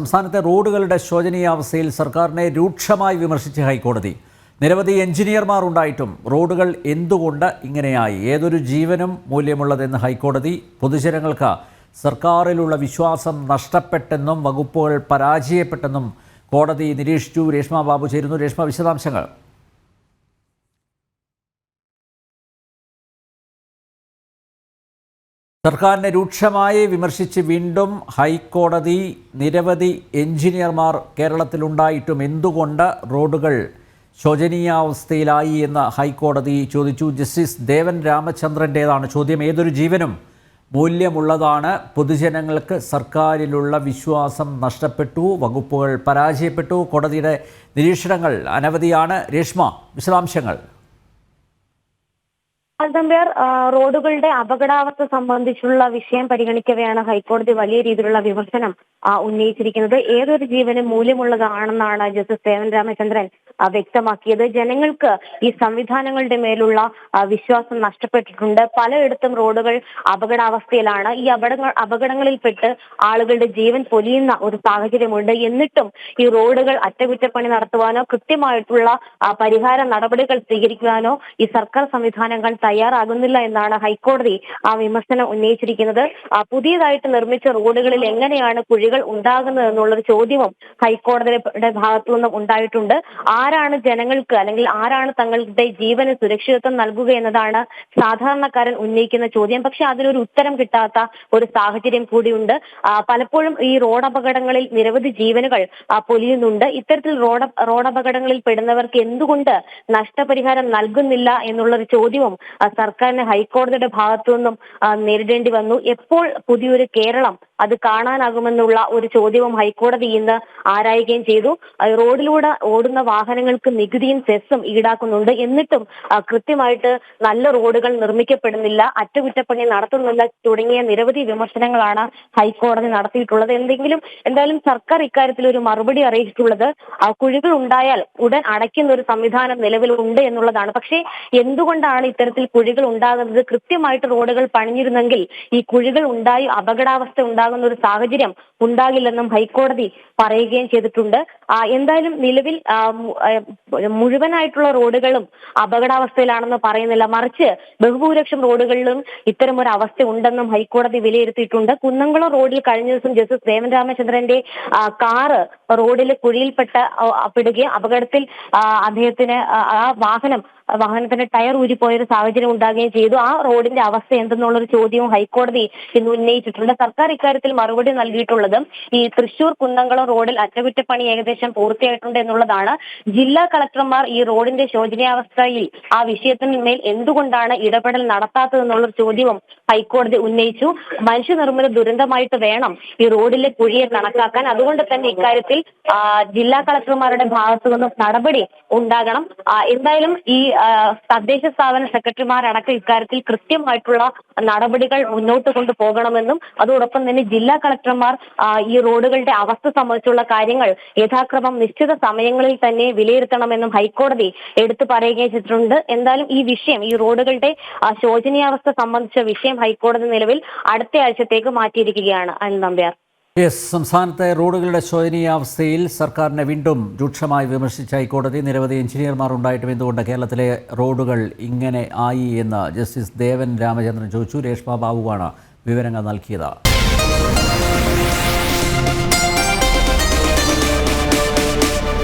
സംസ്ഥാനത്തെ റോഡുകളുടെ ശോചനീയാവസ്ഥയിൽ സർക്കാരിനെ രൂക്ഷമായി വിമർശിച്ച് ഹൈക്കോടതി. നിരവധി എഞ്ചിനീയർമാർ ഉണ്ടായിട്ടും റോഡുകൾ എന്തുകൊണ്ട് ഇങ്ങനെയായി? ഏതൊരു ജീവനും മൂല്യമുള്ളതെന്ന് ഹൈക്കോടതി പൊതുജനങ്ങൾക്ക് സർക്കാരിലുള്ള വിശ്വാസം നഷ്ടപ്പെട്ടെന്നും വകുപ്പുകൾ പരാജയപ്പെട്ടെന്നും കോടതി നിരീക്ഷിച്ചു. രേഷ്മ ബാബു ചേരുന്നു. രേഷ്മ വിശദാംശങ്ങൾ. സർക്കാരിനെ രൂക്ഷമായി വിമർശിച്ച് വീണ്ടും ഹൈക്കോടതി നിരവധി എഞ്ചിനീയർമാർ കേരളത്തിലുണ്ടായിട്ടും എന്തുകൊണ്ട് റോഡുകൾ ശോചനീയാവസ്ഥയിലായി എന്ന് ഹൈക്കോടതി ചോദിച്ചു. ജസ്റ്റിസ് ദേവൻ രാമചന്ദ്രന്റേതാണ് ചോദ്യം. ഏതൊരു ജീവനും മൂല്യമുള്ളതാണ്. പൊതുജനങ്ങൾക്ക് സർക്കാരിലുള്ള വിശ്വാസം നഷ്ടപ്പെട്ടു വകുപ്പുകൾ പരാജയപ്പെട്ടു. കോടതിയുടെ നിരീക്ഷണങ്ങൾ അനവധിയാണ്. രേഷ്മ വിശദാംശങ്ങൾ. അൽതമ്പേർ റോഡുകളുടെ അപകടാവസ്ഥ സംബന്ധിച്ചുള്ള വിഷയം പരിഗണിക്കവെയാണ് ഹൈക്കോടതി വലിയ രീതിയിലുള്ള വിമർശനം ഉന്നയിച്ചിരിക്കുന്നത്. ഏതൊരു ജീവനും മൂല്യമുള്ളതാണെന്നാണ് ജസ്റ്റിസ് സേവൻ രാമചന്ദ്രൻ വ്യക്തമാക്കിയത്. ജനങ്ങൾക്ക് ഈ സംവിധാനങ്ങളുടെ മേലുള്ള വിശ്വാസം നഷ്ടപ്പെട്ടിട്ടുണ്ട്. പലയിടത്തും റോഡുകൾ അപകടാവസ്ഥയിലാണ്. ഈ അപകടങ്ങൾ അപകടങ്ങളിൽപ്പെട്ട് ആളുകളുടെ ജീവൻ പൊലിയുന്ന ഒരു സാഹചര്യമുണ്ട്. എന്നിട്ടും ഈ റോഡുകൾ അറ്റകുറ്റപ്പണി നടത്തുവാനോ കൃത്യമായിട്ടുള്ള പരിഹാര നടപടികൾ സ്വീകരിക്കുവാനോ ഈ സർക്കാർ സംവിധാനങ്ങൾ തയ്യാറാകുന്നില്ല എന്നാണ് ഹൈക്കോടതി ആ വിമർശനം ഉന്നയിച്ചിരിക്കുന്നത്. പുതിയതായിട്ട് നിർമ്മിച്ച റോഡുകളിൽ എങ്ങനെയാണ് കുഴികൾ ഉണ്ടാകുന്നത് എന്നുള്ളൊരു ചോദ്യവും ഹൈക്കോടതിയുടെ ഭാഗത്തു നിന്നും ഉണ്ടായിട്ടുണ്ട്. ആരാണ് ജനങ്ങൾക്ക് അല്ലെങ്കിൽ ആരാണ് തങ്ങളുടെ ജീവന് സുരക്ഷിതത്വം നൽകുക എന്നതാണ് സാധാരണക്കാരൻ ഉന്നയിക്കുന്ന ചോദ്യം. പക്ഷെ അതിനൊരു ഉത്തരം കിട്ടാത്ത ഒരു സാഹചര്യം കൂടിയുണ്ട്. പലപ്പോഴും ഈ റോഡ് അപകടങ്ങളിൽ നിരവധി ജീവനുകൾ പൊലിയുന്നുണ്ട്. ഇത്തരത്തിൽ റോഡ് റോഡ് അപകടങ്ങളിൽ പെടുന്നവർക്ക് എന്തുകൊണ്ട് നഷ്ടപരിഹാരം നൽകുന്നില്ല എന്നുള്ളൊരു ചോദ്യവും സർക്കാരിന് ഹൈക്കോടതിയുടെ ഭാഗത്തു നിന്നും നേരിടേണ്ടി വന്നു. എപ്പോൾ പുതിയൊരു കേരളം അത് കാണാനാകുമെന്നുള്ള ഒരു ചോദ്യവും ഹൈക്കോടതി ഇന്ന് ആരായുകയും ചെയ്തു. റോഡിലൂടെ ഓടുന്ന വാഹനങ്ങൾക്ക് നികുതിയും സെസ്സും ഈടാക്കുന്നുണ്ട്. എന്നിട്ടും കൃത്യമായിട്ട് നല്ല റോഡുകൾ നിർമ്മിക്കപ്പെടുന്നില്ല. അറ്റകുറ്റപ്പണി നടത്തുന്നില്ല. തുടങ്ങിയ നിരവധി വിമർശനങ്ങളാണ് ഹൈക്കോടതി നടത്തിയിട്ടുള്ളത്. എന്തെങ്കിലും എന്തായാലും സർക്കാർ ഇക്കാര്യത്തിൽ ഒരു മറുപടി അറിയിച്ചിട്ടുള്ളത് കുഴികൾ ഉണ്ടായാൽ ഉടൻ അടയ്ക്കുന്ന ഒരു സംവിധാനം നിലവിലുണ്ട് എന്നുള്ളതാണ്. പക്ഷേ എന്തുകൊണ്ടാണ് ഇത്തരത്തിൽ കുഴികൾ ഉണ്ടാകുന്നത് കൃത്യമായിട്ട് റോഡുകൾ പണിഞ്ഞിരുന്നെങ്കിൽ ഈ കുഴികൾ ഉണ്ടായി അപകടാവസ്ഥ ഉണ്ടാകുന്ന ഒരു സാഹചര്യം ഉണ്ടാകില്ലെന്നും ഹൈക്കോടതി പറയുകയും ചെയ്തിട്ടുണ്ട്. എന്തായാലും നിലവിൽ മുഴുവനായിട്ടുള്ള റോഡുകളും അപകടാവസ്ഥയിലാണെന്ന് പറയുന്നില്ല. മറിച്ച് ബഹുഭൂരിപക്ഷം റോഡുകളിലും ഇത്തരം ഒരു അവസ്ഥ ഉണ്ടെന്നും ഹൈക്കോടതി വിലയിരുത്തിയിട്ടുണ്ട്. കുന്നംകുളം റോഡിൽ കഴിഞ്ഞ ദിവസം ജസ്റ്റിസ് ദേവൻ രാമചന്ദ്രന്റെ കാറ് റോഡിൽ കുഴിയിൽപ്പെട്ട പെടുകയും അപകടത്തിൽ അദ്ദേഹത്തിന് ആ വാഹനം വാഹനത്തിന്റെ ടയർ ഊരിപ്പോയ ഒരു സാഹചര്യം ഉണ്ടാകുകയും ചെയ്തു. ആ റോഡിന്റെ അവസ്ഥ എന്തെന്നുള്ള ഒരു ചോദ്യവും ഹൈക്കോടതി ഇന്ന് ഉന്നയിച്ചിട്ടുണ്ട്. സർക്കാർ ഇക്കാര്യത്തിൽ മറുപടി നൽകിയിട്ടുള്ളത് ഈ തൃശൂർ കുന്നംകുളം റോഡിൽ അറ്റകുറ്റപ്പണി ഏകദേശം പൂർത്തിയായിട്ടുണ്ട് എന്നുള്ളതാണ്. ജില്ലാ കളക്ടർമാർ ഈ റോഡിന്റെ ശോചനീയാവസ്ഥയിൽ ആ വിഷയത്തിന്മേൽ എന്തുകൊണ്ടാണ് ഇടപെടൽ നടത്താത്തത് എന്നുള്ള ചോദ്യവും ഹൈക്കോടതി ഉന്നയിച്ചു. മനുഷ്യനിർമ്മിത ദുരന്തമായിട്ട് വേണം ഈ റോഡിലെ കുഴിയെ കണക്കാക്കാൻ. അതുകൊണ്ട് തന്നെ ഇക്കാര്യത്തിൽ ജില്ലാ കളക്ടർമാരുടെ ഭാഗത്തു നിന്നും നടപടി ഉണ്ടാകണം. എന്തായാലും ഈ തദ്ദേശ സ്ഥാപന സെക്രട്ടറിമാരടക്കം ഇക്കാര്യത്തിൽ കൃത്യമായിട്ടുള്ള നടപടികൾ മുന്നോട്ട് കൊണ്ടുപോകണമെന്നും അതോടൊപ്പം തന്നെ ജില്ലാ കളക്ടർമാർ ഈ റോഡുകളുടെ അവസ്ഥ സംബന്ധിച്ചുള്ള കാര്യങ്ങൾ യഥാക്രമം നിശ്ചിത സമയങ്ങളിൽ തന്നെ വിലയിരുത്തണമെന്നും ഹൈക്കോടതി എടുത്തു പറയുകയും ചെയ്തിട്ടുണ്ട്. എന്തായാലും ഈ വിഷയം ഈ റോഡുകളുടെ ശോചനീയാവസ്ഥ സംബന്ധിച്ച വിഷയം ഹൈക്കോടതി നിലവിൽ അടുത്ത ആഴ്ചത്തേക്ക് മാറ്റിയിരിക്കുകയാണ് അനിൽ നമ്പ്യാർ. യെസ് സംസ്ഥാനത്തെ റോഡുകളുടെ ശോചനീയാവസ്ഥയിൽ സർക്കാരിനെ വീണ്ടും രൂക്ഷമായി വിമർശിച്ച ഹൈക്കോടതി നിരവധി എഞ്ചിനീയർമാർ ഉണ്ടായിട്ടും എന്തുകൊണ്ട് കേരളത്തിലെ റോഡുകൾ ഇങ്ങനെ ആയി എന്ന് ജസ്റ്റിസ് ദേവൻ രാമചന്ദ്രൻ ചോദിച്ചു. രേഷ്മ ബാബുവാണ് വിവരങ്ങൾ നൽകിയത്.